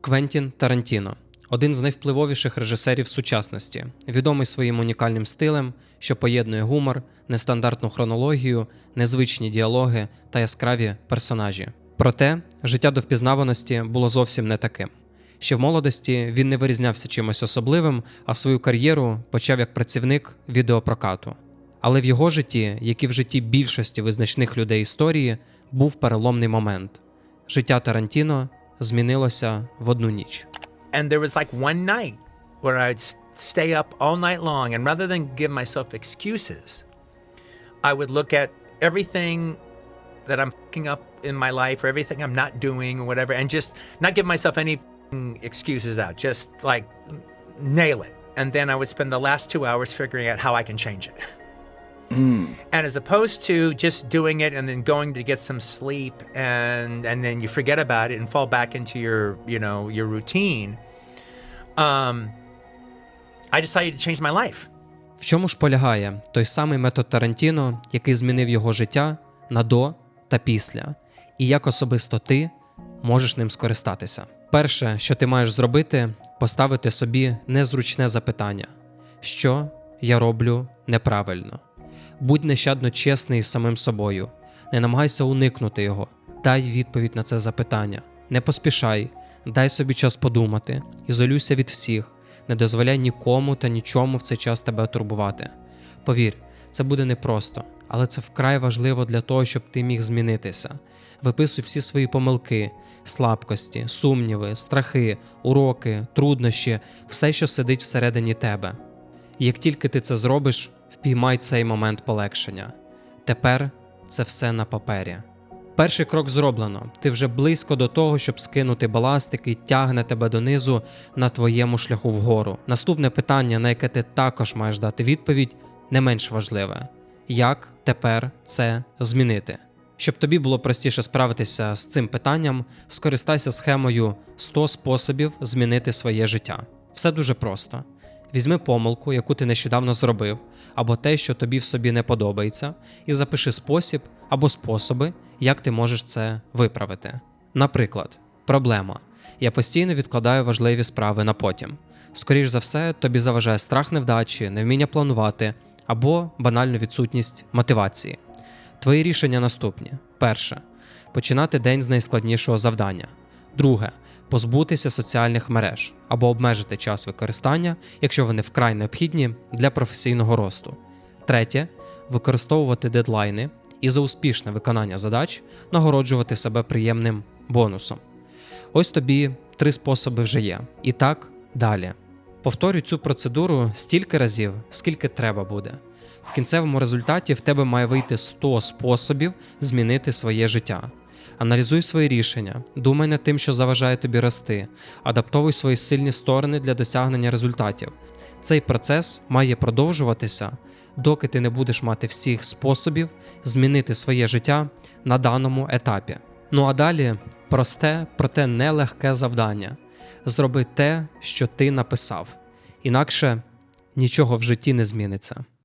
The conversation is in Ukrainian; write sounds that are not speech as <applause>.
Квентін Тарантіно один з найвпливовіших режисерів сучасності, відомий своїм унікальним стилем, що поєднує гумор, нестандартну хронологію, незвичні діалоги та яскраві персонажі. Проте життя до впізнаваності було зовсім не таким. Ще в молодості він не вирізнявся чимось особливим, а свою кар'єру почав як працівник відеопрокату. Але в його житті, як і в житті більшості визначних людей історії, був переломний момент. Життя Тарантіно змінилося в одну ніч. And there was like one night where I'd s- stay up all night long, and rather than give myself excuses, I would look at everything that I'm fucking up in my life or everything I'm not doing or whatever, and just not give myself any f***ing excuses out. Just like nail it. And then I would spend the last two hours figuring out how I can change it. <laughs> And as opposed to just doing it and then going to get some sleep and and then you forget about it and fall back into your you know your routine, um, I decided to change my life. В чому ж полягає той самий метод Тарантіно, який змінив його життя на до та після, і як особисто ти можеш ним скористатися? Перше, що ти маєш зробити, поставити собі незручне запитання: що я роблю неправильно? Будь нещадно чесний із самим собою, не намагайся уникнути його. Дай відповідь на це запитання. Не поспішай, дай собі час подумати, ізолюйся від всіх, не дозволяй нікому та нічому в цей час тебе турбувати. Повір, це буде непросто, але це вкрай важливо для того, щоб ти міг змінитися. Виписуй всі свої помилки, слабкості, сумніви, страхи, уроки, труднощі, все, що сидить всередині тебе. І як тільки ти це зробиш, впіймай цей момент полегшення. Тепер це все на папері. Перший крок зроблено. Ти вже близько до того, щоб скинути баласт, який тягне тебе донизу на твоєму шляху вгору. Наступне питання, на яке ти також маєш дати відповідь, не менш важливе: як тепер це змінити? Щоб тобі було простіше справитися з цим питанням, скористайся схемою 100 способів змінити своє життя. Все дуже просто. Візьми помилку, яку ти нещодавно зробив, або те, що тобі в собі не подобається, і запиши спосіб або способи, як ти можеш це виправити. Наприклад, проблема. Я постійно відкладаю важливі справи на потім. Скоріш за все, тобі заважає страх невдачі, невміння планувати або банальну відсутність мотивації. Твої рішення наступні: перше починати день з найскладнішого завдання. Друге позбутися соціальних мереж або обмежити час використання, якщо вони вкрай необхідні для професійного росту. Третє використовувати дедлайни і за успішне виконання задач нагороджувати себе приємним бонусом. Ось тобі три способи вже є. І так далі. Повторюй цю процедуру стільки разів, скільки треба буде. В кінцевому результаті в тебе має вийти 100 способів змінити своє життя. Аналізуй свої рішення, думай над тим, що заважає тобі рости, адаптовуй свої сильні сторони для досягнення результатів. Цей процес має продовжуватися, доки ти не будеш мати всіх способів змінити своє життя на даному етапі. Ну а далі просте, проте нелегке завдання зроби те, що ти написав, інакше нічого в житті не зміниться.